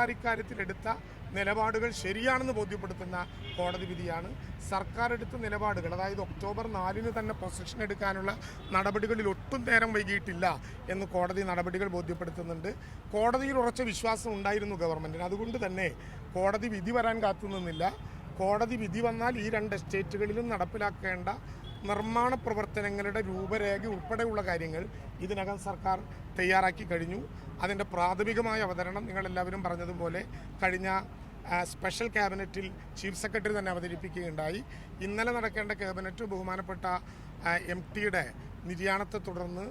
സർക്കാർ ഇക്കാര്യത്തിൽ എടുത്ത നിലപാടുകൾ ശരിയാണെന്ന് ബോധ്യപ്പെടുത്തുന്ന കോടതി വിധിയാണ്. സർക്കാർ എടുത്ത നിലപാടുകൾ അതായത് ഒക്ടോബർ നാലിന് തന്നെ പൊസിഷൻ എടുക്കാനുള്ള നടപടികളിൽ ഒട്ടും നേരം വൈകിയിട്ടില്ല എന്ന് കോടതി നടപടികൾ ബോധ്യപ്പെടുത്തുന്നുണ്ട്. കോടതിയിൽ ഉറച്ച വിശ്വാസം ഉണ്ടായിരുന്നു ഗവൺമെന്റിന്. അതുകൊണ്ട് തന്നെ കോടതി വിധി വരാൻ കാത്തുനിന്നില്ല കോടതി വിധി വന്നാൽ ഈ രണ്ട് എസ്റ്റേറ്റുകളിലും നടപ്പിലാക്കേണ്ട നിർമ്മാണ പ്രവർത്തനങ്ങളുടെ രൂപരേഖ ഉൾപ്പെടെയുള്ള കാര്യങ്ങൾ ഇതിനകം സർക്കാർ തയ്യാറാക്കി കഴിഞ്ഞു. അതിന്റെ പ്രാഥമികമായ അവതരണം നിങ്ങളെല്ലാവരും പറഞ്ഞതുപോലെ കഴിഞ്ഞ സ്പെഷ്യൽ ക്യാബിനറ്റിൽ ചീഫ് സെക്രട്ടറി തന്നെ അവതരിപ്പിക്കുകയുണ്ടായി. ഇന്നലെ നടക്കേണ്ട ക്യാബിനറ്റ് ബഹുമാനപ്പെട്ട എം ടിയുടെ നിര്യാണത്തെ തുടർന്ന്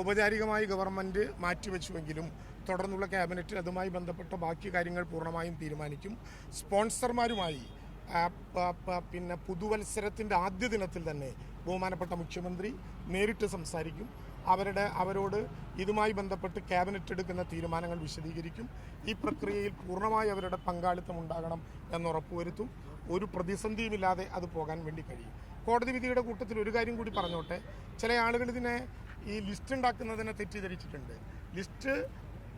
ഔപചാരികമായി ഗവൺമെന്റ് മാറ്റിവെച്ചുവെങ്കിലും തുടർന്നുള്ള ക്യാബിനറ്റിൽ അതുമായി ബന്ധപ്പെട്ട ബാക്കി കാര്യങ്ങൾ പൂർണമായും തീരുമാനിക്കും. സ്പോൺസർമാരുമായി പിന്നെ പുതുവത്സരത്തിന്റെ ആദ്യ ദിനത്തിൽ തന്നെ ബഹുമാനപ്പെട്ട മുഖ്യമന്ത്രി നേരിട്ട് സംസാരിക്കും. അവരുടെ അവരോട് ഇതുമായി ബന്ധപ്പെട്ട് ക്യാബിനറ്റ് എടുക്കുന്ന തീരുമാനങ്ങൾ വിശദീകരിക്കും. ഈ പ്രക്രിയയിൽ പൂർണമായി അവരുടെ പങ്കാളിത്തം ഉണ്ടാകണം എന്ന് ഉറപ്പുവരുത്തും. ഒരു പ്രതിസന്ധിയുമില്ലാതെ അത് പോകാൻ വേണ്ടി കഴിയും. കോടതി വിധിയുടെ കൂട്ടത്തിൽ ഒരു കാര്യം കൂടി പറഞ്ഞോട്ടെ. ചില ആളുകൾ ഇതിനെ ഈ ലിസ്റ്റ് ഉണ്ടാക്കുന്നതിനെ തെറ്റിദ്ധരിച്ചിട്ടുണ്ട്. ലിസ്റ്റ്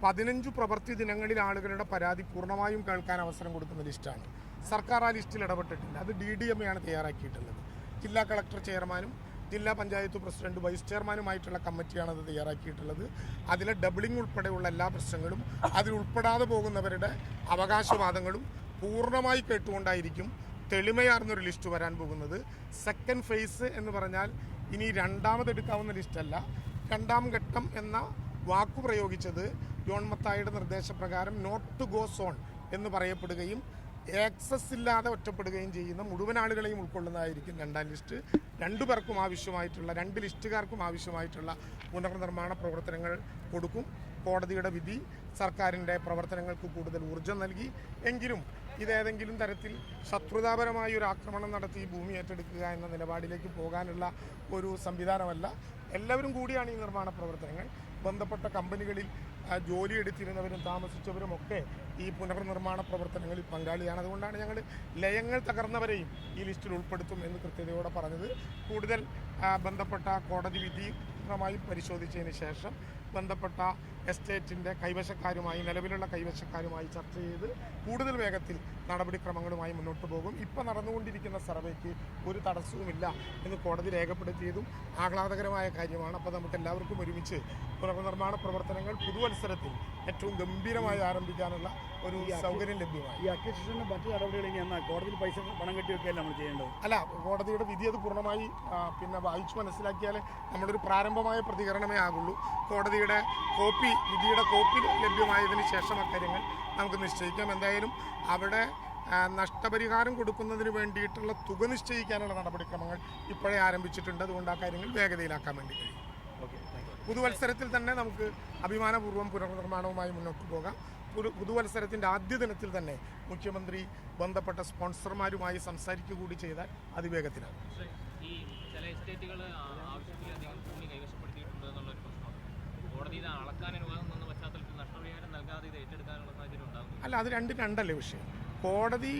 പതിനഞ്ച് പ്രവൃത്തി ദിനങ്ങളിൽ ആളുകളുടെ പരാതി പൂർണമായും കേൾക്കാൻ അവസരം കൊടുക്കുന്ന ലിസ്റ്റാണ്. സർക്കാർ ആ ലിസ്റ്റിൽ ഇടപെട്ടിട്ടില്ല. അത് ഡി ഡി എം എയാണ് തയ്യാറാക്കിയിട്ടുള്ളത്. ജില്ലാ കളക്ടർ ചെയർമാനും ജില്ലാ പഞ്ചായത്ത് പ്രസിഡന്റ് വൈസ് ചെയർമാനുമായിട്ടുള്ള കമ്മിറ്റിയാണ് അത് തയ്യാറാക്കിയിട്ടുള്ളത്. അതിലെ ഡബിളിംഗ് ഉൾപ്പെടെയുള്ള എല്ലാ പ്രശ്നങ്ങളും അതിൽ ഉൾപ്പെടാതെ പോകുന്നവരുടെ അവകാശവാദങ്ങളും പൂർണമായി കേട്ടുകൊണ്ടായിരിക്കും തെളിമയാർന്നൊരു ലിസ്റ്റ് വരാൻ പോകുന്നത്. സെക്കൻഡ് ഫേസ് എന്ന് പറഞ്ഞാൽ ഇനി രണ്ടാമതെടുക്കാവുന്ന ലിസ്റ്റല്ല രണ്ടാം ഘട്ടം എന്ന വാക്കു പ്രയോഗിച്ചത് ജോൺ മത്തായിയുടെ നിർദ്ദേശപ്രകാരം നോട്ട് ടു ഗോ സോൺ എന്ന് പറയപ്പെടുകയും ആക്സസ് ഇല്ലാതെ ഒറ്റപ്പെടുകയും ചെയ്യുന്ന മുഴുവൻ ആളുകളെയും ഉൾക്കൊള്ളുന്നതായിരിക്കും രണ്ടാം ലിസ്റ്റ് രണ്ടു പേർക്കും ആവശ്യമായിട്ടുള്ള രണ്ട് ലിസ്റ്റുകാർക്കും ആവശ്യമായിട്ടുള്ള പുനർനിർമ്മാണ പ്രവർത്തനങ്ങൾ കൊടുക്കും. കോടതിയുടെ വിധി സർക്കാരിന്റെ പ്രവർത്തനങ്ങൾക്ക് കൂടുതൽ ഊർജം നൽകി. എങ്കിലും ഇതേതെങ്കിലും തരത്തിൽ ശത്രുതാപരമായ ഒരു ആക്രമണം നടത്തി ഭൂമി ഏറ്റെടുക്കുക എന്ന നിലപാടിലേക്ക് പോകാനുള്ള ഒരു സംവിധാനമല്ല. എല്ലാവരും കൂടിയാണ് ഈ നിർമ്മാണ പ്രവർത്തനങ്ങൾ. ബന്ധപ്പെട്ട കമ്പനികളിൽ ജോലി എടുത്തിരുന്നവരും താമസിച്ചവരും ഒക്കെ ഈ പുനർനിർമ്മാണ പ്രവർത്തനങ്ങളിൽ പങ്കാളിയാണ്. അതുകൊണ്ടാണ് ഞങ്ങൾ ലയങ്ങൾ തകർന്നവരെയും ഈ ലിസ്റ്റിൽ ഉൾപ്പെടുത്തും എന്ന് കൃത്യതയോടെ പറഞ്ഞത്. കൂടുതൽ ബന്ധപ്പെട്ട കോടതി വിധി പരിശോധിച്ചതിന് ശേഷം ബന്ധപ്പെട്ട എസ്റ്റേറ്റിന്റെ കൈവശക്കാരുമായി നിലവിലുള്ള കൈവശക്കാരുമായി ചർച്ച ചെയ്ത് കൂടുതൽ വേഗത്തിൽ നടപടിക്രമങ്ങളുമായി മുന്നോട്ട് പോകും. ഇപ്പോൾ നടന്നുകൊണ്ടിരിക്കുന്ന സർവേക്ക് ഒരു തടസ്സവുമില്ല എന്ന് കോടതി രേഖപ്പെടുത്തിയതും ആഹ്ലാദകരമായ കാര്യമാണ്. അപ്പോൾ നമുക്ക് എല്ലാവർക്കും ഒരുമിച്ച് പുനർനിർമ്മാണ പ്രവർത്തനങ്ങൾ പുതുവത്സരത്തിൽ ഏറ്റവും ഗംഭീരമായി ആരംഭിക്കാനുള്ള ഒരു സൗകര്യം ലഭ്യമായി. ഈ അക്വിസിഷന്റെ മറ്റു നടപടികൾ ഇനി എന്നാ? കോടതിയിൽ പൈസ പണം കെട്ടിവെക്കുകയല്ല നമ്മൾ ചെയ്യേണ്ടത്? അല്ല കോടതിയുടെ വിധി അത് പൂർണമായി പിന്നെ വായിച്ചു മനസ്സിലാക്കിയാൽ നമ്മളൊരു പ്രാരംഭമായ പ്രതികരണമേ ആകുള്ളൂ. കോടതിയുടെ കോപ്പി വിധിയുടെ കോപ്പി ലഭ്യമായതിന് ശേഷം അക്കാര്യങ്ങൾ നമുക്ക് നിശ്ചയിക്കാം. എന്തായാലും അവിടെ നഷ്ടപരിഹാരം കൊടുക്കുന്നതിന് വേണ്ടിയിട്ടുള്ള തുക നിശ്ചയിക്കാനുള്ള നടപടിക്രമങ്ങൾ ഇപ്പോഴേ ആരംഭിച്ചിട്ടുണ്ട്. അതുകൊണ്ട് ആ കാര്യങ്ങൾ വേഗതയിലാക്കാൻ വേണ്ടി കഴിയും. പുതുവത്സരത്തിൽ തന്നെ നമുക്ക് അഭിമാനപൂർവം പുനർനിർമ്മാണവുമായി മുന്നോട്ട് പോകാം. പുതു- പുതുവത്സരത്തിന്റെ ആദ്യ ദിനത്തിൽ തന്നെ മുഖ്യമന്ത്രി ബന്ധപ്പെട്ട സ്പോൺസർമാരുമായി സംസാരിക്കുക കൂടി ചെയ്താൽ അതിവേഗത്തിലാകും. ഈ ചില എസ്റ്റേറ്റുകൾ ആവശ്യത്തിലധികം ഭൂമി കോടതി നഷ്ടപരിഹാരം നൽകാതെ ഏറ്റെടുക്കാനുള്ള അല്ല അത് രണ്ട് രണ്ടല്ലേ വിഷയം. കോടതി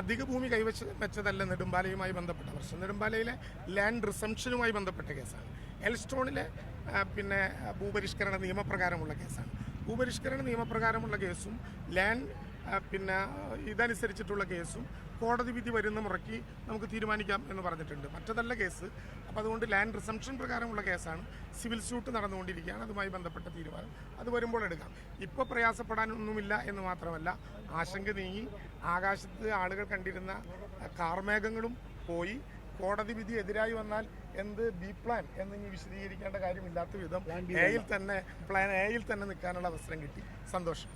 അധിക ഭൂമി കൈവച്ച് വെച്ചതല്ല നെടുമ്പാലയുമായി ബന്ധപ്പെട്ട പ്രശ്നം. നെടുമ്പാലയിലെ ലാൻഡ് റിസംഷനുമായി ബന്ധപ്പെട്ട കേസാണ്. എൽസ്റ്റോണിലെ പിന്നെ ഭൂപരിഷ്കരണ നിയമപ്രകാരമുള്ള കേസാണ്. ഭൂപരിഷ്കരണ നിയമപ്രകാരമുള്ള കേസും ലാൻഡ് പിന്നെ ഇതനുസരിച്ചിട്ടുള്ള കേസും കോടതി വിധി വരുന്ന മുറയ്ക്ക് നമുക്ക് തീരുമാനിക്കാം എന്ന് പറഞ്ഞിട്ടുണ്ട്. മറ്റതല്ല കേസ്. അപ്പോൾ അതുകൊണ്ട് ലാൻഡ് റിസംഷൻ പ്രകാരമുള്ള കേസാണ് സിവിൽ സ്യൂട്ട് നടന്നുകൊണ്ടിരിക്കുകയാണ്. അതുമായി ബന്ധപ്പെട്ട തീരുമാനം. അത് വരുമ്പോൾ എടുക്കാം. ഇപ്പോൾ പ്രയാസപ്പെടാനൊന്നുമില്ല എന്ന് മാത്രമല്ല ആശങ്ക നീങ്ങി ആകാശത്ത് ആളുകൾ കണ്ടിരുന്ന കാർമേഘങ്ങളും പോയി. കോടതി വിധി എതിരായി വന്നാൽ എന്ത് ബി പ്ലാൻ എന്ന് ഇനി വിശദീകരിക്കേണ്ട കാര്യമില്ലാത്ത വിധം എയിൽ തന്നെ പ്ലാൻ എയിൽ തന്നെ നിൽക്കാനുള്ള അവസരം കിട്ടി. സന്തോഷം.